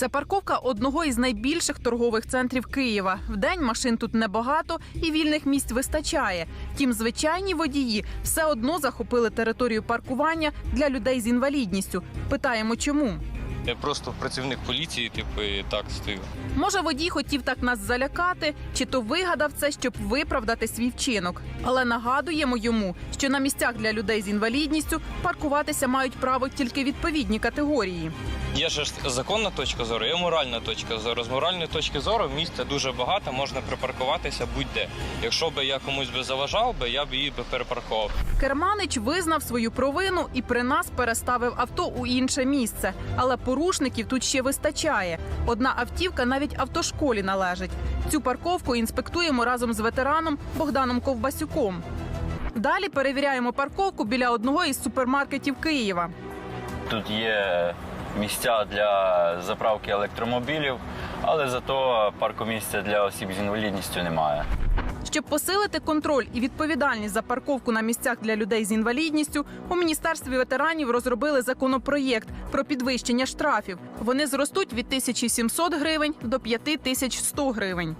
Це парковка одного із найбільших торгових центрів Києва. Вдень машин тут небагато і вільних місць вистачає. Втім, звичайні водії все одно захопили територію паркування для людей з інвалідністю. Питаємо, чому? Я просто працівник поліції, типу, і так стою. Може, водій хотів так нас залякати, чи то вигадав це, щоб виправдати свій вчинок. Але нагадуємо йому, що на місцях для людей з інвалідністю паркуватися мають право тільки відповідні категорії. Є ж законна точка зору, є моральна точка зору. З моральної точки зору місця дуже багато, можна припаркуватися будь-де. Якщо би я комусь би заважав би, я б її би перепаркував. Керманич визнав свою провину і при нас переставив авто у інше місце. Але порушників тут ще вистачає. Одна автівка навіть автошколі належить. Цю парковку інспектуємо разом з ветераном Богданом Ковбасюком. Далі перевіряємо парковку біля одного із супермаркетів Києва. Тут є місця для заправки електромобілів, але зато паркомісця для осіб з інвалідністю немає. Щоб посилити контроль і відповідальність за парковку на місцях для людей з інвалідністю, у міністерстві ветеранів розробили законопроєкт про підвищення штрафів. Вони зростуть від 1700 гривень до 5100 гривень.